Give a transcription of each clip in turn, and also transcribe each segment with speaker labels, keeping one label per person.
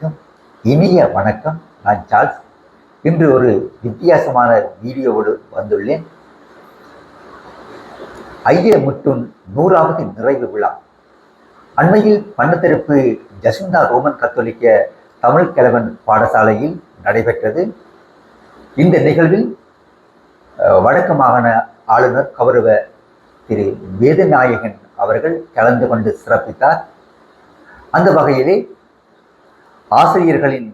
Speaker 1: அனைவருக்கும் இனிய வணக்கம். நான் சார்ஸ். இன்று ஒரு வித்தியாசமான வீடியோவோடு வந்துள்ளேன். ஐய முட்டுன் நூறாவது நிறைவு விழா. அண்மையில் பண்ணத்தெருப்பு ஜசிந்தா ரோமன் கத்தோலிக்க தமிழ் கிழவன் பாடசாலையில் நடைபெற்றது. இந்த நிகழ்வில் வடக்கு மாகாண ஆளுநர் கௌரவ திரு வேதநாயகன் அவர்கள் கலந்து கொண்டு சிறப்பித்தார். அந்த வகையிலே ஆசிரியர்களின்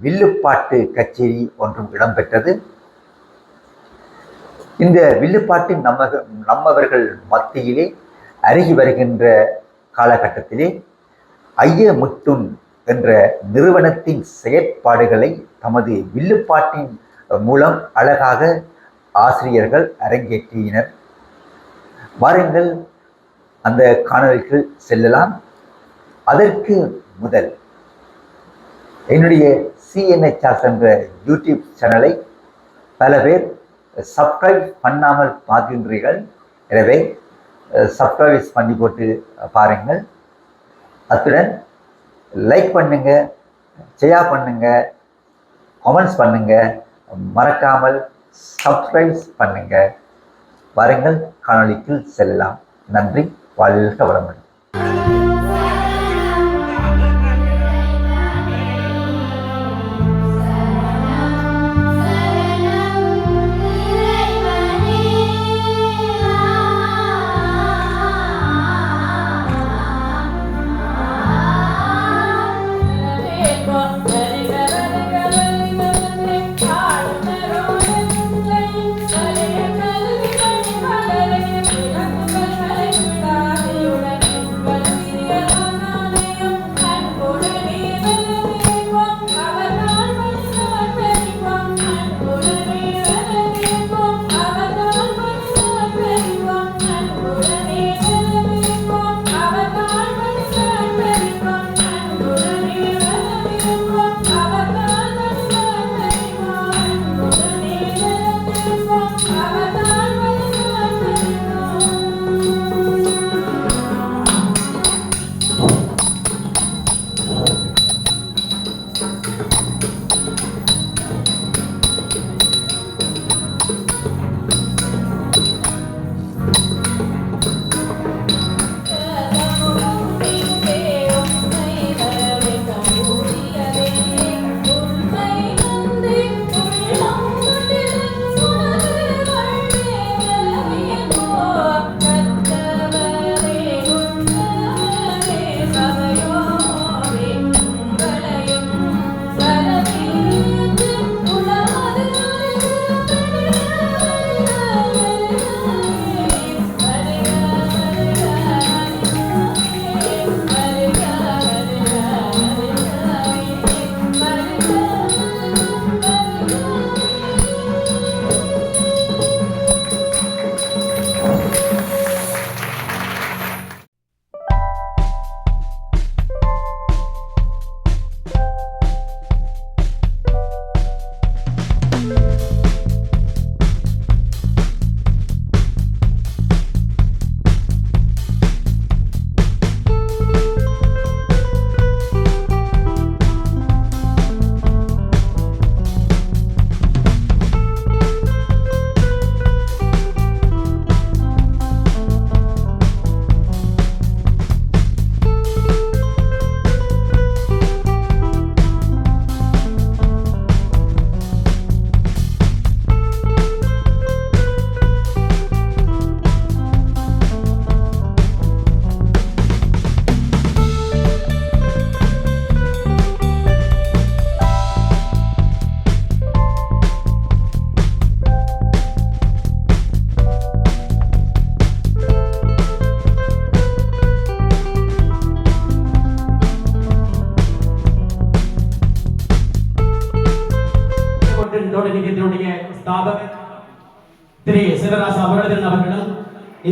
Speaker 1: வில்லுப்பாட்டு கச்சேரி ஒன்றும் இடம்பெற்றது. இந்த வில்லுப்பாட்டின் நம்ம நம்மவர்கள் மத்தியிலே அருகி வருகின்ற காலகட்டத்திலே ஐய முட்டுன் என்ற நிறுவனத்தின் செயற்பாடுகளை தமது வில்லுப்பாட்டின் மூலம் அழகாக ஆசிரியர்கள் அரங்கேற்றினர். வாருங்கள் அந்த காணொலிக்கு செல்லலாம். அதற்கு முதல் என்னுடைய சிஎன்ஹெச்ஆர்ஸ் என்ற யூடியூப் சேனலை பல பேர் சப்ஸ்கிரைப் பண்ணாமல் பார்க்கின்றீர்கள். எனவே சப்ஸ்கிரைப் பண்ணி போட்டு பாருங்கள். அத்துடன் லைக் பண்ணுங்க ஷேர் பண்ணுங்க கமெண்ட்ஸ் பண்ணுங்க. மறக்காமல் சப்ஸ்கிரைப் பண்ணுங்க. வாருங்கள் காணொலிக்குள் செல்லலாம். நன்றி வாழ்க வளமுடன்.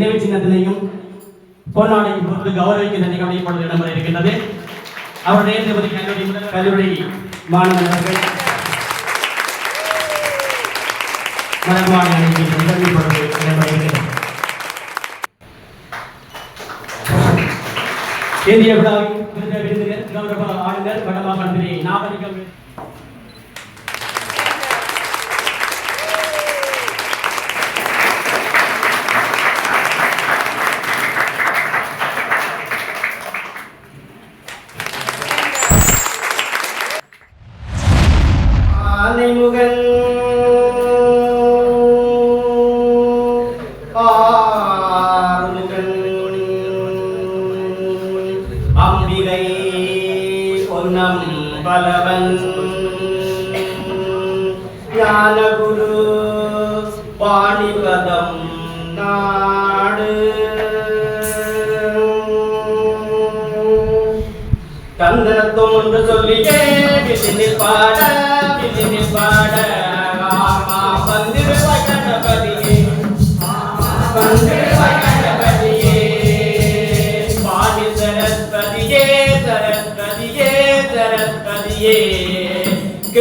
Speaker 2: நினைவு சின்னத்தினையும் பொன்னாடையும் பொருள் கௌரவிக்கின்ற நிகழ்ச்சி இப்பொழுது இடம்பெற இருக்கின்றது. அவருடைய திருப்பதி கல்லூரி முதல் கல்லூரி மாணவர்கள் அணிக்கு நிகழ்வு இடம்பெற இருக்கிறது இந்திய விழாவின் விருது கௌரவ ஆளுநர் வடமாகாண நாகரிகம்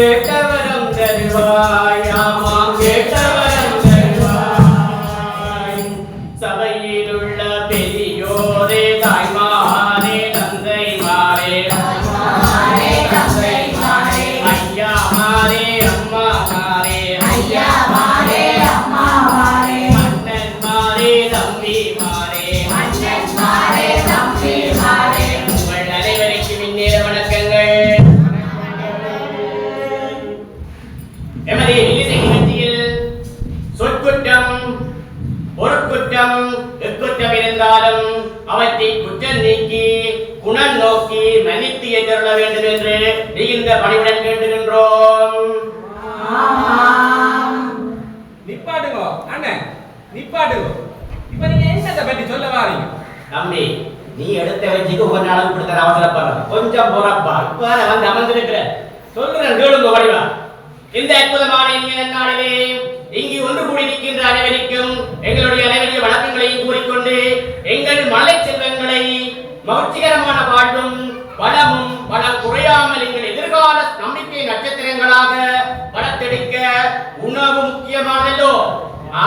Speaker 3: കേട്ടവരും തരുവായ மன்னித்து எதிர்கொள்ள வேண்டும் என்று மிகுந்த பணிவுடன் கேட்டுகின்றோம்
Speaker 4: நிப்பாட்டுங்கோ அண்ணன் நிப்பாட்டுங்கோ. இப்ப நீங்க என்னத்தை பத்தி சொல்ல வாரீங்க?
Speaker 3: தம்பி நீ எடுத்த வச்சுக்கு ஒரு நாளும் கொடுத்த அவசரப்படுற கொஞ்சம் போறப்பா இப்ப வந்து அமர்ந்திருக்கிற சொல்லுறேன் கேளுங்க வடிவா. இந்த அற்புதமான இனிய நாளிலே இங்கு ஒன்று கூடி நிற்கின்ற அனைவருக்கும் எங்களுடைய அனைவருடைய வணக்கங்களையும் கூறிக்கொண்டு எங்கள் மலை செல்வங்களை மகிழ்ச்சிகரமான வாழ்வும் வளமும் வளம் குறையாமல் எங்கள் எதிர்கால நம்பிக்கை நட்சத்திரங்களாக வளர்த்தெடுக்க உணவு முக்கியமானதோ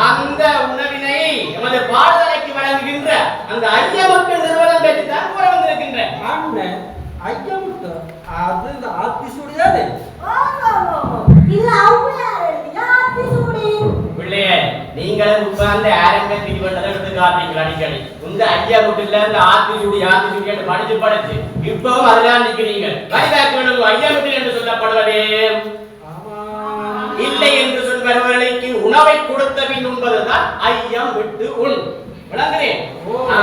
Speaker 3: அந்த உணவினை எமது பாடலைக்கு வழங்குகின்ற அந்த ஐயமக்கள் நிறுவனம் பற்றி தான் கூற வந்திருக்கின்றேன்
Speaker 4: அண்ணன் ஐயமுட்டு அது இந்த ஆத்திசூடி தானே?
Speaker 3: பிள்ளையே நீங்களும் உட்கார்ந்து ஆரம்ப பிரிவண்டதை எடுத்து காட்டுறீங்க அடிக்கடி இந்த ஐயா வீட்டுல இந்த ஆத்தி சுடி ஆத்தி சுடி என்று படிச்சு படிச்சு இப்பவும் அதெல்லாம் நிக்கிறீங்க. வைதாக்கணும் ஐயா வீட்டில் என்று சொல்லப்படுவதே. இல்லை என்று சொல்பவர்களுக்கு உணவை கொடுத்த பின் உண்பதுதான் ஐயம் விட்டு உண். விளங்குறேன். ஆ.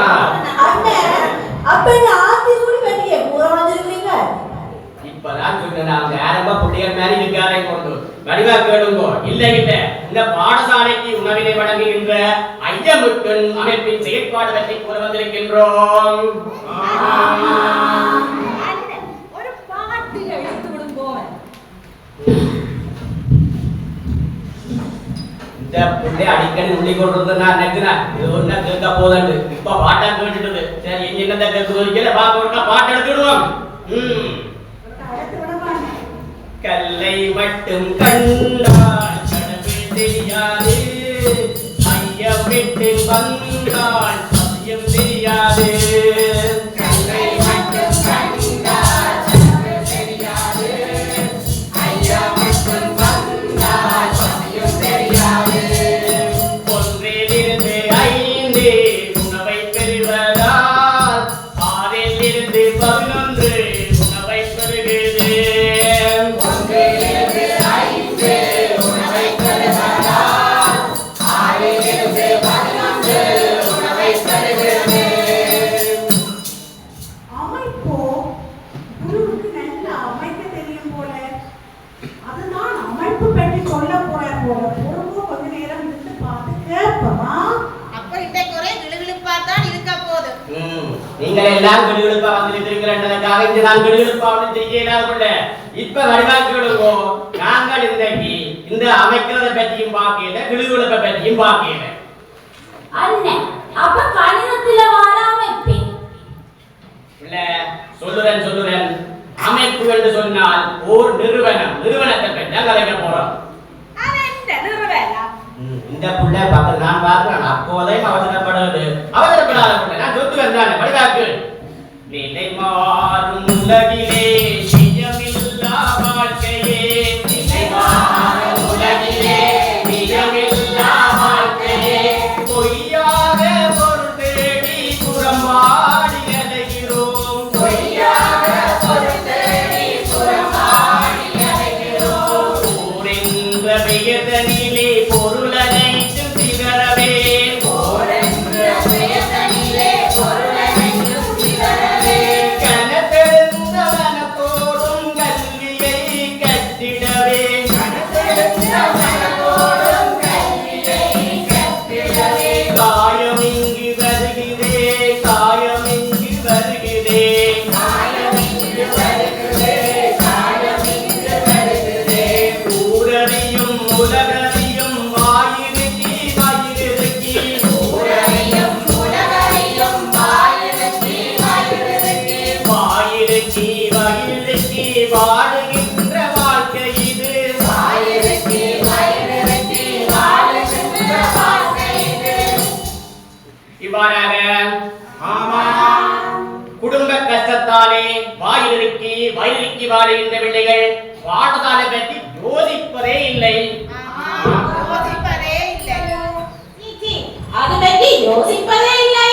Speaker 3: இப்பதான் சொன்னேன் அந்த ஆரம்ப பிள்ளைகள் மாதிரி இருக்காரே கொண்டு. கனிவா கேளுங்கோ இல்லை இல்லை. இந்த பாடசாலைக்கு உணவினை வழங்குகின்ற ஐயமுட்டன் அமைப்பின் செயற்பாடு பற்றி கூற வந்திருக்கின்றோம் இந்த புள்ளை அடிக்கடி உள்ளி கொண்டு நான் நினைக்கிறேன். இது ஒண்ணா கேட்க போதண்டு. இப்ப பாட்டா கேட்டுட்டது. சரி எங்க என்னத்த கேட்குது? வைக்கல பாக்க பாட்டு எடுத்துடுவோம் ம். கல்லை மட்டும் கண்டால் கடவுள் தெரியாது ஐயம் விட்டு வந்தால் நீங்கள் எல்லாம் கிடுகிடுப்பா வந்திருக்கிறீங்களன்றதுக்காக இங்க நான் கிடுகிடுப்பா ஒன்றும் செய்ய இல்லாத இப்ப வடிவாக்கி விடுங்கோ நாங்கள் இன்றைக்கு இந்த அமைக்கிறத பற்றியும் பார்க்கல கிடுகிடுப்பை பற்றியும் பார்க்கல.
Speaker 5: அண்ணன் அப்ப கணிதத்துல வர அமைப்பேன்
Speaker 3: இல்ல சொல்லுறேன் சொல்லுறேன். அமைப்பு என்று சொன்னால் ஓர் நிறுவனம். நிறுவனத்தை பற்றி கலைக்க போறோம்.
Speaker 6: நிறுவனம்.
Speaker 3: இந்த புள்ள பக்கத்து நான் பார்க்கிறேன். அப்போதையும் அவசரப்படுறது அவசரப்படாத புள்ள நான் சொத்து வந்தானே படிதாக்கு நிலை மாறும் உலகிலே ஊரென்ற பொருளனைத்து பொருள் கஷ்டத்தாலே வாயிலிருக்கி வயிறுக்கி வாழுகின்ற பிள்ளைகள் பாடசாலை பற்றி யோசிப்பதே இல்லை.
Speaker 5: அது பற்றி யோசிப்பதே இல்லை.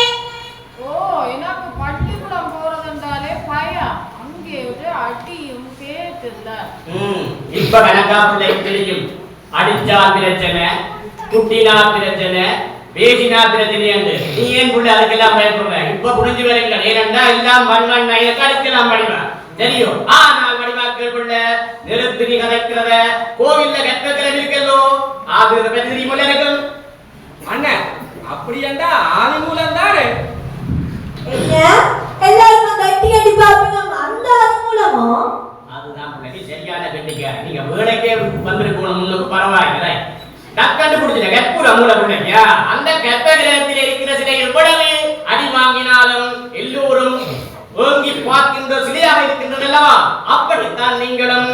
Speaker 7: ஓ எனக்கு பள்ளிக்கூடம் போறதுன்றாலே பயம். அங்கே ஒரு அடியும் கேட்டுல
Speaker 3: ம், இப்ப கணக்கா பிள்ளைக்கு தெரியும். அடிச்சா பிரச்சனை குட்டினா பிரச்சனை பேசினா பிரச்சனை என்று நீ ஏன் புள்ள அதுக்கெல்லாம் பயப்படுற? இப்ப புரிஞ்சு வருங்கள் ஏனென்றா எல்லாம் மண் கடிக்கலாம் படிவா தெரியும். ஆனால் வடிவாக்கள் புள்ள நிறுத்தி நீ கதைக்கிறத கோவில்ல கற்பக்கிற இருக்கல்லோ அது பற்றி தெரியுமில்ல இருக்கும்.
Speaker 4: அண்ணன் அப்படி என்றா ஆதி மூலம் தானே
Speaker 5: எல்லாரும் கட்டி கட்டி பாப்பீங்க அந்த அது மூலமோ?
Speaker 3: அதுதான் சரியான நீங்க வேலைக்கே வந்திருக்கணும். பரவாயில்லை. டக்கண்டு பிடிச்சிட்ட கற்பூர மூல பிள்ளைக்கியா அந்த கற்ப கிரகத்தில் இருக்கிற சிலை எவ்வளவு அடி வாங்கினாலும் எல்லோரும் ஓங்கி பார்க்கின்ற சிலையாக இருக்கின்றது அல்லவா அப்படித்தான் நீங்களும்.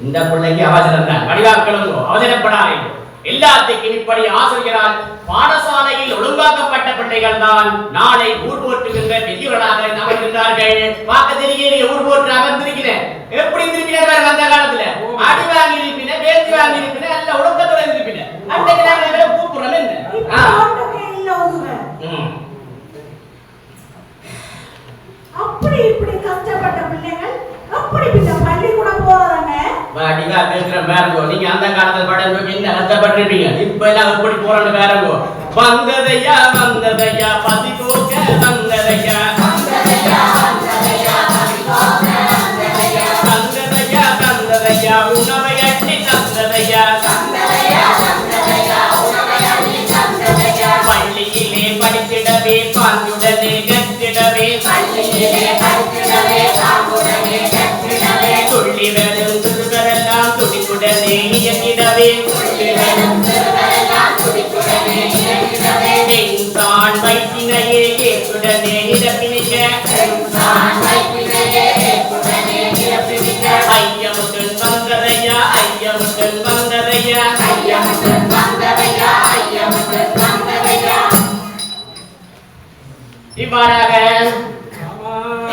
Speaker 3: இந்த பிள்ளைக்கு அவசரம் தான். வடிவாக்களுங்கோ அவசரப்படாதீங்க எல்லாத்துக்கும் இப்படி ஆசிரியரால் பாடசாலையில் ஒழுங்காக்கப்பட்ட பிள்ளைகள் தான் நாளை ஊர் போற்றுகின்ற பெரியவர்களாக அமைகின்றார்கள் பார்க்க தெரியலையே ஊர் போற்று அமர்ந்திருக்கிறேன் எப்படி இருந்திருக்கிறேன் அந்த காலத்துல? அடி வாங்கி இருப்பின பேச்சு வாங்கி இருப்பின நல்ல ஒழுக்கத்தோட இருப்பின அன்றைக்கு நாங்கள் கூப்பிடுறோம் என்ன.
Speaker 8: அப்படி இப்படி கஷ்டப்பட்ட பிள்ளைகள் அப்படி பின்ன பள்ளிக்கூடம் போறதானே?
Speaker 3: அடிக்கா பேசுற பாருங்கோ நீங்க அந்த காலத்துல படம் நோக்கி என்ன கஷ்டப்பட்டிருப்பீங்க? இப்ப எல்லாம் எப்படி போறோம்னு பாருங்கோ வந்ததையா வந்ததையா பசி இவ்வாறாக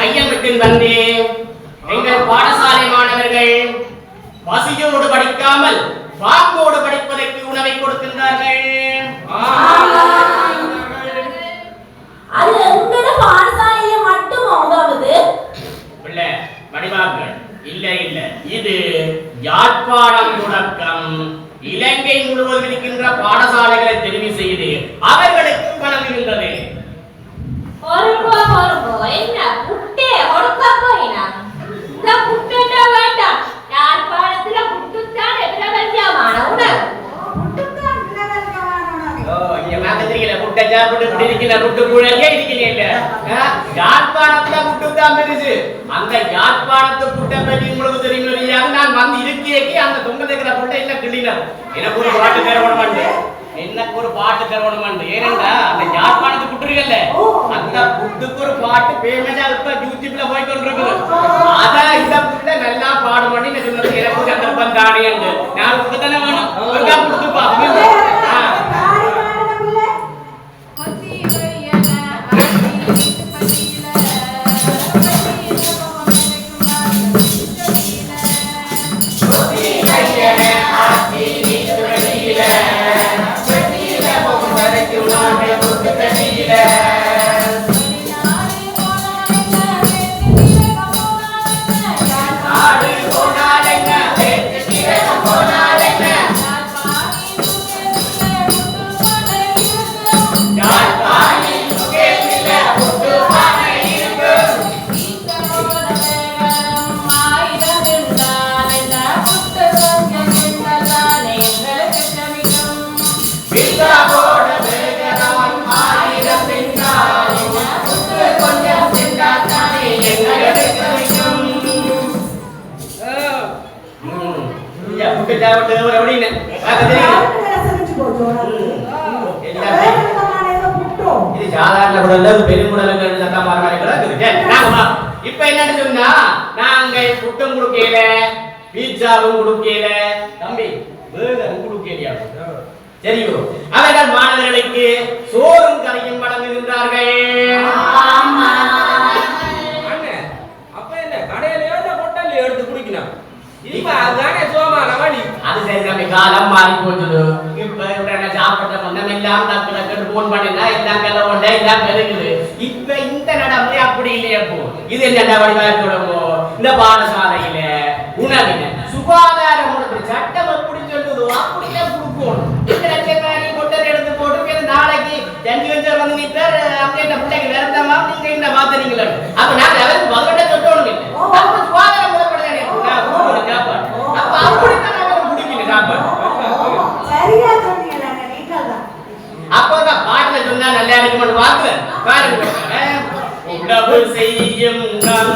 Speaker 3: ஐயமுடன் வந்து எங்கள் பாடசாலை மாணவர்கள் பசியோடு படிக்காமல் பாம்போடு படிப்பதற்கு உணவை கொடுக்கின்றார்கள். இல்ல இல்ல. இது யாழ்ப்பாணம் தொடக்கம் இலங்கை முழுவதும் இருக்கின்ற பாடசாலைகளை தெரிவு செய்து அவர்களுக்கு வழங்குகின்றது. சாப்பிட்டு இப்படி இருக்கிற, முட்டு கூழலே இருக்கிறீங்க இல்ல? ஆ, யாழ்ப்பாணத்துல முட்டு தான் பெருசு. அந்த யாழ்ப்பாணத்து புட்டை பற்றி உங்களுக்கு தெரியும் இல்லையா? நான் வந்து இருக்கைக்கு அந்த தொங்க இருக்கிற புட்டை இல்ல கிள்ளினார். எனக்கு ஒரு பாட்டு பேர விட எனக்கு ஒரு பாட்டு தரணுமென்று ஏனென்றா அந்த யாழ்ப்பாணத்து குட்டுறீங்கல்ல
Speaker 8: ஓ.
Speaker 3: அந்த குட்டுக்கு ஒரு பாட்டு ஃபேமஸா இப்ப யூடியூப்ல போய் கொண்டிருக்குது அத இந்த புள்ள நல்லா பாடு பண்ணி நான் சொன்னது எனக்கு சந்தர்ப்பம் தானே என்று நான் உங்களுக்கு தானே வேணும் ஒருக்கா கொடுத்து பாருங்க
Speaker 8: ஏதோ புட்டோம்.
Speaker 3: இது சாதாரண குடல்ல பெருங்குடலுக்கு சத்தம் கூட இருக்கு. இப்ப என்னன்னு சொன்னா நாங்க புட்டும் குடுக்கையில பீட்சாவும் குடுக்கையில தம்பி வேகரும் குடுக்கையிலையா சரியோ அவர்கள் மாணவர்களுக்கு சோறும் கரையும் வழங்குகின்றார்கள். காலம் மாறி போச்சுது இப்ப இவரை சாப்பிட்ட மன்னம் எல்லாம் டக்கு டக்குன்னு போன் பண்ணினா எல்லாம் கதை கொண்ட எல்லாம் பெருகுது இப்ப இந்த நடைமுறை அப்படி போ இது என்ன இந்த பாடசாலையில சுகாதார முறை சட்டம் எப்படி சொல்லுதோ அப்படியே கொடுக்கணும் இந்த லட்சக்காரி கொட்டரை எடுத்து போட்டு போய் நாளைக்கு ஜஞ்சி வஞ்சர் வந்து நிற்பார் அப்படி இந்த பிள்ளைக்கு வேறதாமா நீங்க இந்த மாத்தறீங்களா அப்ப நாங்க அவருக்கு பதினெட்ட சொல்லணும் இல்லை அப்ப சுகாதார முறைப்படி தானே நான் கொடுக்கணும் சாப்பாடு அப்ப அப்படித்தான் நாங்க குடிக்கணும் சாப்பாடு
Speaker 8: சரியா சொன்னீங்க நாங்க நீங்கள் தான்
Speaker 3: அப்பதான் பாட்டுல சொன்னா நல்லா இருக்கும்னு பாக்குறேன் பாருங்க. அஹ், உணவு செய்யும் நம்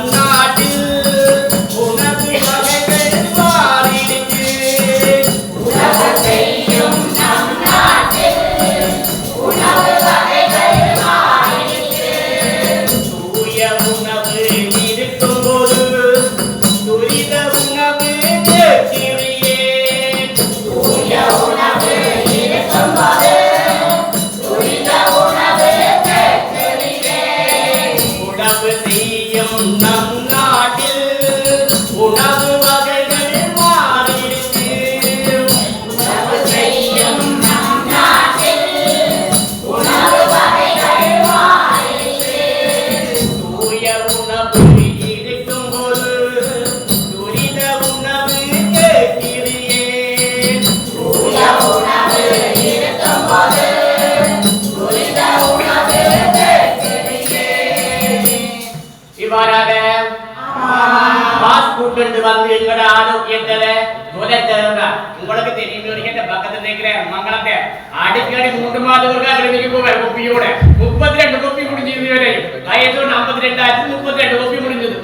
Speaker 3: வயசு நாற்பத்தி ரெண்டு ஆச்சு முப்பத்தி ரெண்டு குப்பி முடிஞ்சது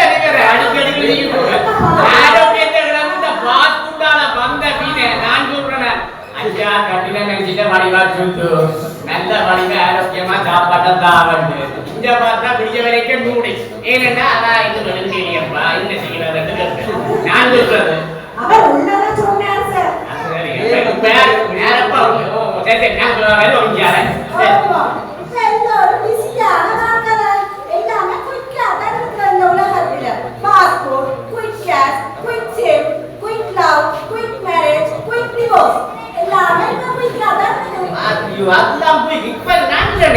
Speaker 3: அடிக்கடி ஆரோக்கியத்தை கிளம்பி இந்த ஃபாஸ்ட் ஃபுட்டால வந்த மீனை நான் சொல்றேன் ஐயா கட்டில நினைச்சிட்ட வடிவா சுத்து நல்ல வடிவ ஆரோக்கியமா சாப்பாட்டை தாவண்டு இங்க பார்த்தா விடிய வரைக்கும் மூடி ஏனென்றா அதான் இது நெடுங்கேரியப்பா என்ன செய்யறது நான் சொல்றது
Speaker 8: அவர் உள்ளதான் சொன்னார் சார்
Speaker 3: சரி. நேரப்பா சரி சரி நான் வேலை ஒழிஞ்சாரேன்
Speaker 8: ஆமா. இப்ப எல்லாரும் பிஸியான நாட்கள் எல்லாமே குயிக்கா தான் இருக்கிற இந்த உலகத்துல passport quick cash quick save quick love quick marriage quick divorce எல்லாமே இப்ப குயிக்கா தான் இருக்குது
Speaker 3: ஐயோ, அதுதான் போய் இப்ப நான் இல்ல,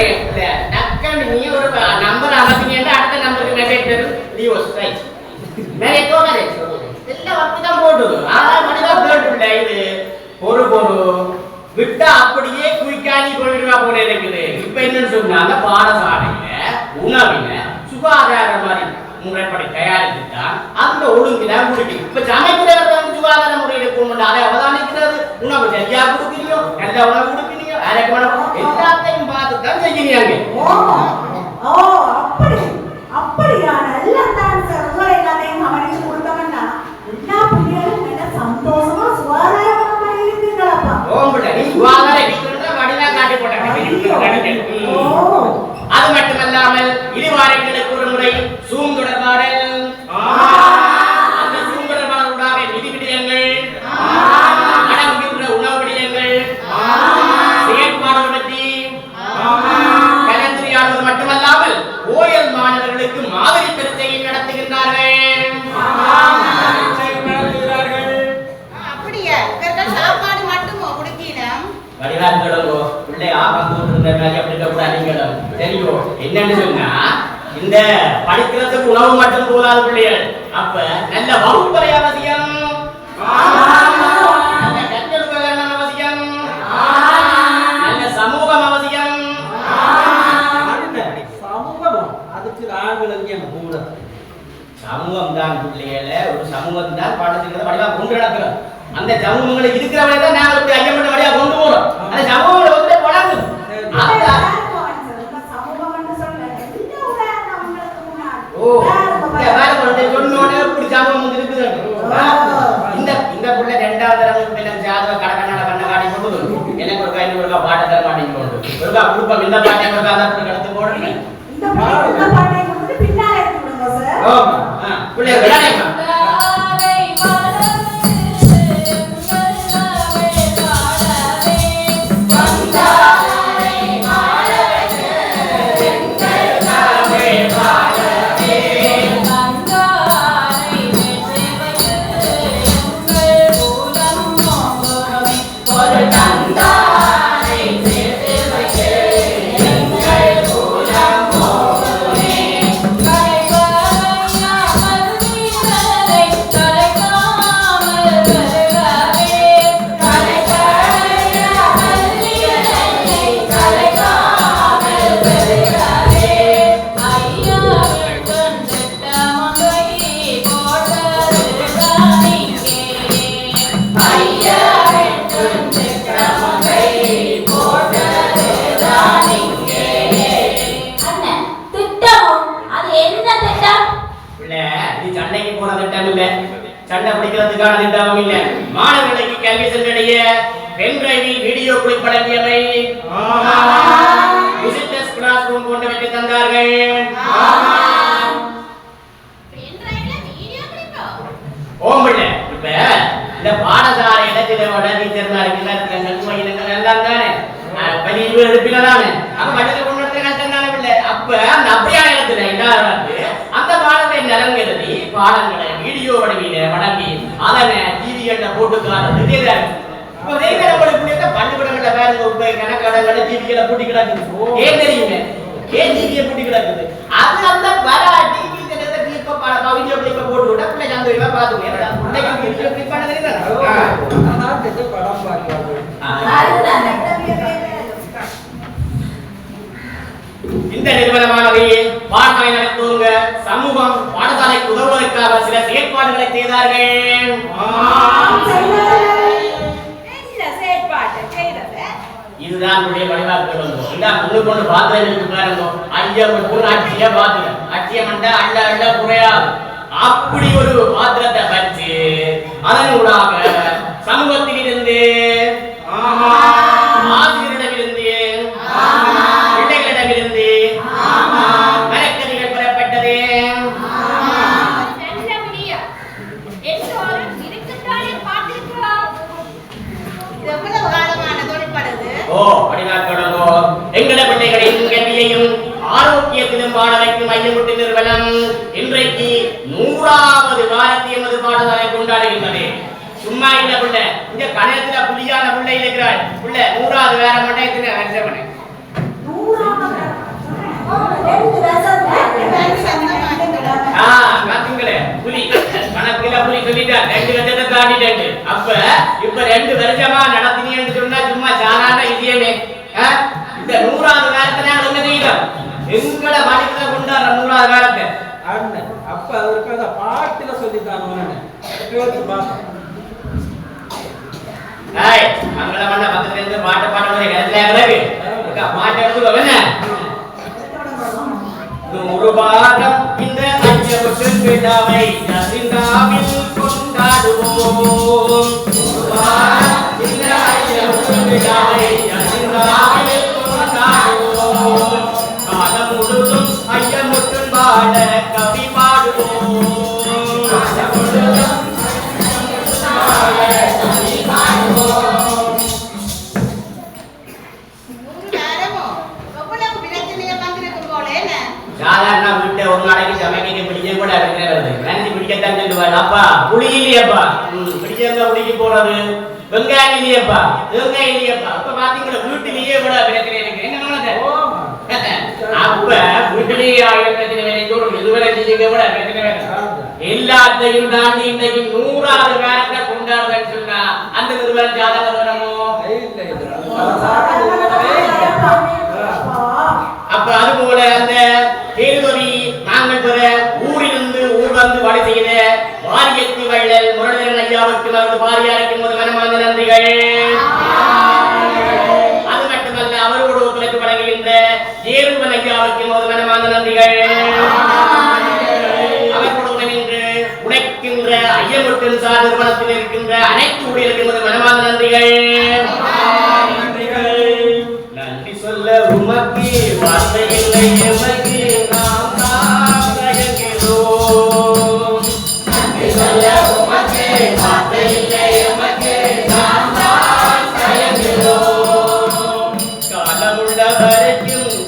Speaker 3: நீ ஒரு நம்பர் அமைச்சீங்கன்னா அடுத்த நம்பருக்கு மெசேஜ் தரும் நீ ஒரு ஸ்ட்ரைக் மேரேஜ் மேரேஜ் எல்லாம் அப்படிதான் ஆறாம் மணி தான் போட்டு இது ஒரு ஒரு விட்டா அப்படியே குயிக்காணி போயிடுவா போல இருக்குது இப்ப என்னன்னு சொன்னாங்க பாடசாலையில உணவில சுகாதார மாதிரி முறைப்படி தயாரித்துதான் அந்த ஒழுங்கில முடிக்கும் இப்ப சமைக்கிறவர் வந்து சுகாதார முறையில கொண்டு அதை அவதானிக்கிறது உணவு சரியா கொடுக்கலையோ நல்ல உணவு கொடுக்குறீங்க காரியக்ரமம் எல்லாத்தையும் பார்த்து தான் செஞ்சுக்கிறாங்க
Speaker 8: ஓ ஓ அப்படி அப்படியா நல்லா தான் அது மட்டுமல்லாமல் இரு வாரங்களுக்கு ஒரு முறை சூம் தொடர்பாடல் மாணவர்களுக்கு மாதிரி
Speaker 3: பரீட்சையை நடத்துகின்றார்கள். அப்படியா? மட்டுமோ கொடுக்கலாம் வடிவார் பிள்ளை ஆபத்து இருந்த மாதிரி என்னன்னு சொன்னா இந்த படிக்கிறதுக்கு உணவு மட்டும் போதாது பிள்ளைகள். அப்ப நல்ல வகுப்பறை அவசியம் பிள்ளைகள ஒரு சமூகம் தான் பாடத்திட்டத்தை வடிவா கொண்டு நடக்கிறோம் அந்த சமூகங்களை இருக்கிறவரை தான் நாங்கள் இப்படி ஐயப்பட்ட வழியா கொண்டு போறோம். அந்த சமூகங்களை வந்து அதுதான். ஓ சொன்னோட இப்படி சமூகம் வந்து இருக்குது இந்த இந்த புள்ள ரெண்டாவது தரம் ஜாதக கடக்கண்ணாட கண்ண காட்டி கொண்டு. எனக்கு ஒரு கையில் ஒருக்கா பாட்டை தர மாட்டேங்க கொண்டு ஒருக்கா கொடுப்போம் இந்த பாட்டை ஒருக்கா அந்த புள்ள கடத்து போடுங்க ஓ ஆ பிள்ளை விசிட்டர்ஸ் கிளாஸ் ரூம் போன்றவற்றை தந்தார்கள். ஓம் பிள்ளை. இப்ப இந்த பாடசாலையில சில வட டீச்சர்லாம் இருக்குல்ல கல்வி இனங்கள் எல்லாம் தானே எடுப்பினதானே அப்ப மட்டத்தை கொண்டு வரது கஷ்டம் தானே பிள்ளை? அப்ப அந்த அப்படியான இடத்துல என்ன அந்த பாடத்தை நலங்கெழுதி பாடங்களை வீடியோ வடிவில வழங்கி அதனை போட்டு காட்டுறது இருக்கு இப்ப நீங்க நம்மளுக்கு புரியாத பள்ளிக்கூடங்கள்ல பாருங்க உங்க கணக்காடங்களை டிவிகளை பூட்டி கிடக்குது. ஏன் டிவியை பூட்டி கிடக்குது? அது அந்த வர டிவி கிளிப்ப பா வீடியோ கிளிப்ப போட்டு விட்டா பிள்ளை சந்தோஷமா பாத்துக்கோ பிள்ளைக்கு வீடியோ கிளிப்
Speaker 4: படம் பார்க்கிறார்கள்
Speaker 3: இந்த நிறுவனமானது பாடசாலை நடத்துவங்க. சமூகம் பாடசாலைக்கு உதவுவதற்காக சில செயற்பாடுகளை செய்தார்கள். இதுதான் நம்முடைய வழிபாடுகள் வந்து இந்த முன்னு கொண்டு பாத்திரம் இருக்கு பாருங்க. ஐயம் மட்டும் அச்சிய பாத்திரம். அச்சியமண்டா அள்ள அள்ள குறையாது. அப்படி ஒரு பாத்திரத்தை வச்சு அதனூடாக சமூகத்திலிருந்து ஆமா ஆரோக்கியத்திலும் வாழ வைக்கும் மையமுட்டு நிறுவனம். இன்றைக்கு நூறாவது வாரத்தை எமது பாடசாலை கொண்டாடுகின்றது. சும்மா இல்ல பிள்ளை இங்க கணத்துல புலியான பிள்ளை இருக்கிறாள். பிள்ளை நூறாவது வேற மட்டும் எத்தனை வருஷம் புலி. கணக்குல புலி சொல்லிட்டா ரெண்டு லட்சத்தை தாண்டிட்டு அப்ப இப்ப ரெண்டு வருஷமா நடத்தினீன்னு சொன்னா சும்மா சாதாரண விஷயமே ஆ? இந்த நூறாவது காலத்தை நாங்கள் என்ன செய்யறோம் எங்கட படிப்புல கொண்டாடுற நூறாவது காலத்தை
Speaker 4: அண்ணன் அப்ப அவருக்கு அந்த பாட்டுல சொல்லித்தாங்க அண்ணன் யோசிச்சு பாருங்க
Speaker 3: ஏய் மங்கள மண்ண பக்கத்துல இருந்து பாட்டு பாடுறது இடத்துல என்ன? நூறு பாகம் இந்த அஞ்சமுட்டு விழாவை. பாட கவி பாடுவோம். காலம் சாதாரண வீட்டை ஒரு நாளைக்கு சமைக்க பிடிச்சே கூட இருக்கிறது நன்றி பிடிக்கத்தான் சொல்லுவாரு அப்பா புளி இல்லையப்பா ம், புளிக்கு போறது வெங்காயம் இல்லையப்பா வெங்காயம் இல்லையப்பா அப்ப பாத்தீங்கன்னா வீட்டிலேயே கூட எண்ணத்தினை தோறும் இதுவரை நீங்க கூட எண்ணத்தினை எல்லாத்தையும் தாண்டி இன்னைக்கு நூறாவது பேரத்தை கொண்டாடுறேன்னு சொன்னா அந்த நிறுவனம் ஜாதக நிறுவனமோ சோழா நிறுவனத்தில் இருக்கின்ற அனைத்து ஊழியர்களுக்கு மனமாத நன்றிகள். நன்றி சொல்ல உமக்கு வார்த்தை இல்லை எமக்கு நாம்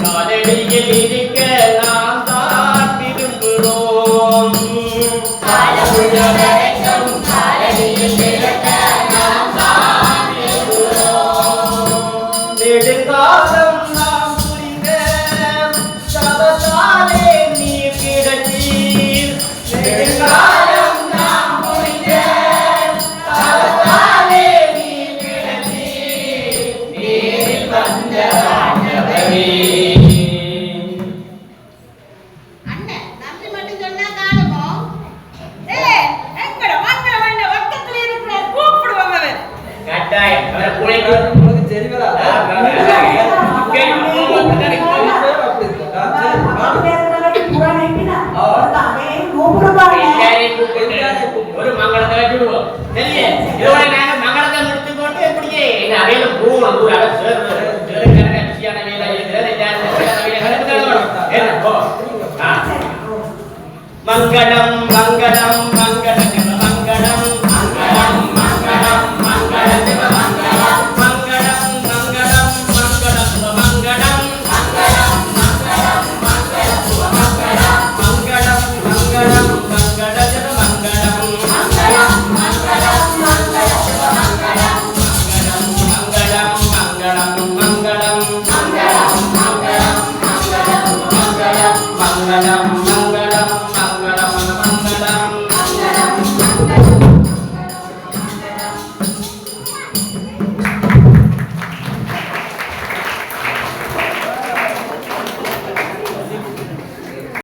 Speaker 3: காலடியில் இருக்க